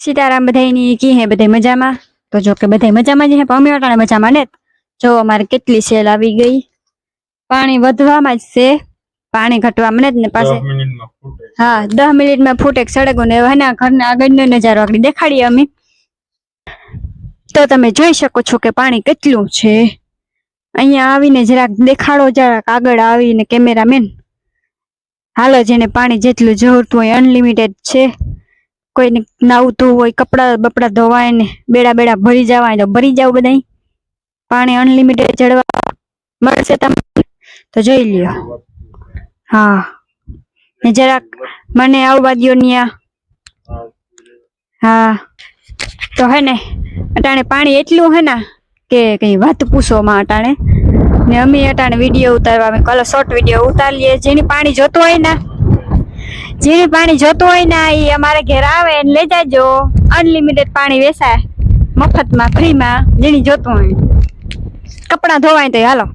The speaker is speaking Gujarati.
સીતારામ બધાયની કી હે બધાય મજામાં? તો જો કે બધાય મજામાં જ હે પણ અમે અટાણે મજામાં ને જો. અમારે કેટલી સેલ આવી ગઈ. પાણી વધવામાં જ છે. પાણી ઘટવામાં ને જ ને પાસે હા દસ મિનિટમાં ફૂટેક સળગો ને એના ઘરના આગળનો નજારો આગળ દેખાડીએ અમે. તો તમે જોઈ શકો છો કે પાણી કેટલું છે. અહીંયા આવીને જરાક દેખાડો જરાક આગળ આવીને કેમેરામેન. હાલો જેને પાણી જેટલું જોઈતું હોય અનલિમિટેડ છે. કોઈને નાવતું હોય, કપડા બપડા ધોવાય ને બેડા બેડા ભરી જવાય તો ભરી જાવ બધા પાણી અનલિમિટેડ જળવા મળશે તમને. તો જોઈ લ્યો. હા. ને જરાક મને આવવા દ્યો ન્યા. હા. તો હે ને, અટાણે પાણી એટલું હે ને કે કઈ વાત પૂછોમાં અટાણે. ને અમે અટાણે વીડિયો ઉતારવા, અમે કલો શોર્ટ વીડિયો ઉતારીએ, જેની પાણી જોતું હોય ને જેને પાણી જોતું હોય ને એ અમારે ઘેર આવે એને લઈ જાજો. અનલિમિટેડ પાણી વેસાય મફતમાં, ફ્રીમાં જેની જોતું હોય. કપડાં ધોવાય તો હાલો.